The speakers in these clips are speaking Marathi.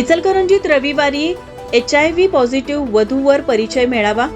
इचलकरंजीत रविवारी एच आय व्ही पॉझिटिव्ह वधूवर परिचय मेळावा?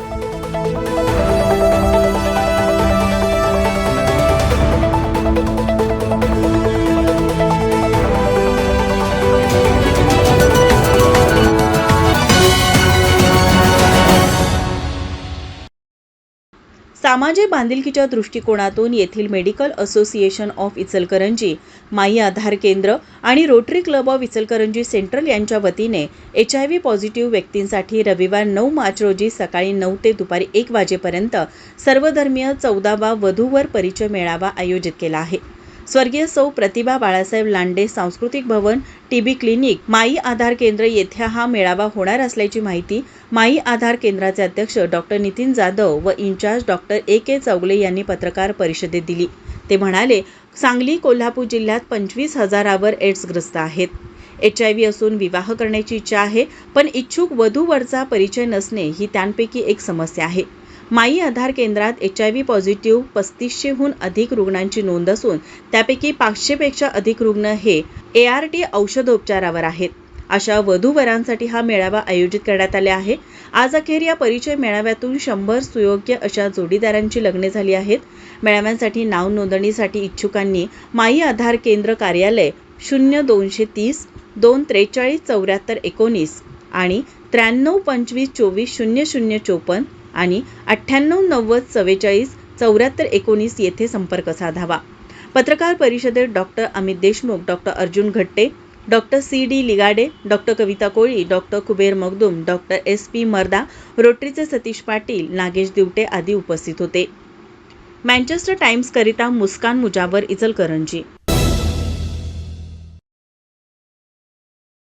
सामाजिक बांधिलकीच्या दृष्टिकोनातून येथील मेडिकल असोसिएशन ऑफ इचलकरंजी माई आधार केंद्र आणि Rotary Club of Ichalkaranji Central यांच्या वतीने एच आय व्ही पॉझिटिव्ह व्यक्तींसाठी रविवार नऊ मार्च रोजी सकाळी नऊ ते दुपारी एक वाजेपर्यंत सर्वधर्मीय चौदावा वधूवर परिचय मेळावा आयोजित केला आहे. स्वर्गीय सौ प्रतिभा बाळासाहेब लांडे सांस्कृतिक भवन टीबी क्लिनिक माई आधार केंद्र येथे हा मेळावा होणार असल्याची माहिती माई आधार केंद्राचे अध्यक्ष डॉक्टर नितीन जाधव व incharge doctor A K Chougule यांनी पत्रकार परिषदेत दिली. ते म्हणाले सांगली कोल्हापूर जिल्ह्यात पंचवीस हजारावर एड्सग्रस्त आहेत. एच आय व्ही असून विवाह करण्याची इच्छा आहे पण इच्छुक वधूवरचा परिचय नसणे ही त्यांपैकी एक समस्या आहे. माई आधार केंद्रात एच आय व्ही पॉझिटिव्ह पस्तीसशेहून अधिक रुग्णांची नोंद असून त्यापैकी पाचशेपेक्षा अधिक रुग्ण हे ए आर टी औषधोपचारावर आहेत. अशा वधूवरांसाठी हा मेळावा आयोजित करण्यात आले आहे. आज अखेर या परिचय मेळाव्यातून शंभर सुयोग्य अशा जोडीदारांची लग्ने झाली आहेत. मेळाव्यांसाठी नाव नोंदणीसाठी इच्छुकांनी माई आधार केंद्र कार्यालय शून्य दोनशे तीस दोन त्रेचाळीस चौऱ्याहत्तर एकोणीस आणि त्र्याण्णव पंचवीस चोवीस शून्य शून्य चोपन्न आणि अठ्ठ्याण्णव नव्वद चव्वेचाळीस चौऱ्याहत्तर एकोणीस येथे संपर्क साधावा. पत्रकार परिषदेत doctor Amit Deshmukh doctor Arjun Ghatte doctor C. D. Ligade doctor Kavita Koli doctor Kuber Magdum doctor S. P. Marda रोटरीचे Satish Patil Nagesh Divate आदी उपस्थित होते. मँचेस्टर टाइम्सकरिता मुस्कान मुजावर इचलकरंजी.